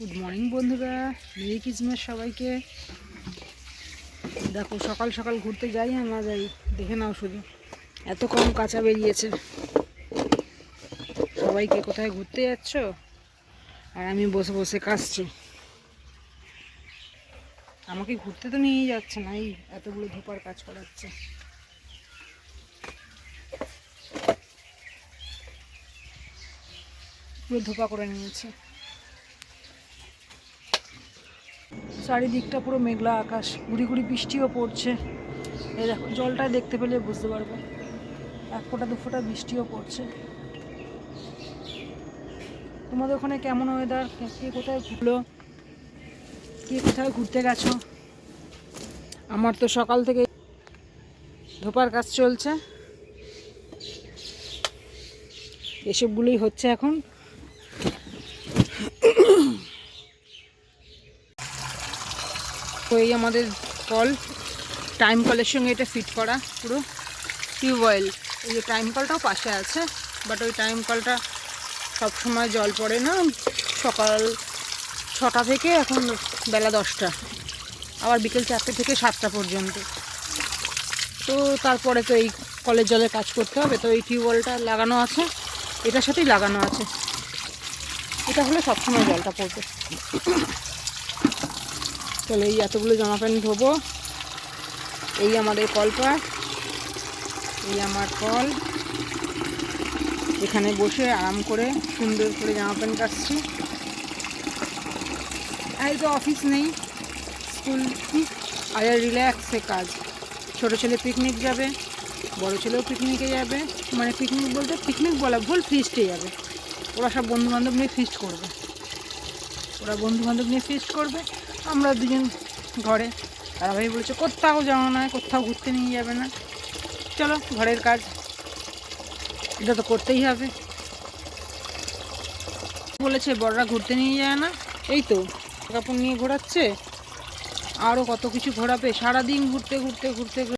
Good morning বন্ধুরা। Merry Christmas সবাইকে। দেখো, সকাল সকাল ঘুরতে যাই না যাই দেখে নাও শুধু। এত কম কাঁচা বেরিয়েছে। সবাইকে কোথায় ঘুরতে যাচ্ছ? আর আমি বসে বসে কাশছি। আমাকে ঘুরতে তো নিয়েই যাচ্ছে না, এই এতগুলো ধোপার কাজ করাচ্ছে। পুরো ধোপা করে নিয়েছে। চারিদিকটা পুরো মেঘলা আকাশ, গুড়ি গুড়ি বৃষ্টিও পড়ছে। এই দেখো, জলটা দেখতে পেলে বুঝতে পারব। এক ফোঁটা, দু ফোঁটা বৃষ্টিও পড়ছে। তোমাদের ওখানে কেমন ওয়েদার কে কোথায় ঘুরলো? কে কোথায় ঘুরতে গেছো? আমার তো সকাল থেকে ধোপার কাজ চলছে। এসবগুলোই হচ্ছে এখন। তো এই আমাদের কল টাইম কলের সঙ্গে এটা ফিট করা পুরো। টিউবওয়েল এই যে টাইম কলটাও পাশে আছে বাট ওই টাইম কলটা সব সময় জল পড়ে না। সকাল ছটা থেকে এখন বেলা দশটা। আবার বিকেল চারটে থেকে সাতটা পর্যন্ত। তো তারপরে তো এই কলের জলে কাজ করতে হবে। তো এই টিউবওয়েলটা লাগানো আছে। এটার সাথেই লাগানো আছে। এটা হলে সবসময় জলটা পড়বে। চলো এই এতগুলো জামা প্যান্ট ধোবো। এই আমাদের কলপা, এই আমার কল। এখানে বসে আরাম করে সুন্দর করে জামা প্যান্ট কাটছি। এই তো অফিস নেই, স্কুল আর রিল্যাক্সে কাজ। ছোটো ছেলে পিকনিক যাবে, বড় ছেলেও পিকনিকে যাবে। মানে পিকনিক বলতে পিকনিক বলা, ভুল ফিস্টে যাবে। ওরা সব বন্ধুবান্ধব নিয়ে ফিস্ট করবে। ওরা বন্ধু বান্ধব নিয়ে ফিস্ট করবে। আমরা দুজন ঘরে। দাদা ভাই বলেছে, কোথাও যাও না, কোথাও ঘুরতে নিয়ে যাবে না। চলো, ঘরের কাজ। এটা তো করতেই হবে। বলেছে, বড়রা ঘুরতে নিয়ে যায় না। এই তো, কাপড় নিয়ে ঘোরাচ্ছে। আরও কত কিছু ঘোরাবে। সারাদিন ঘুরতে ঘুরতে ঘুরতে ঘুরতে।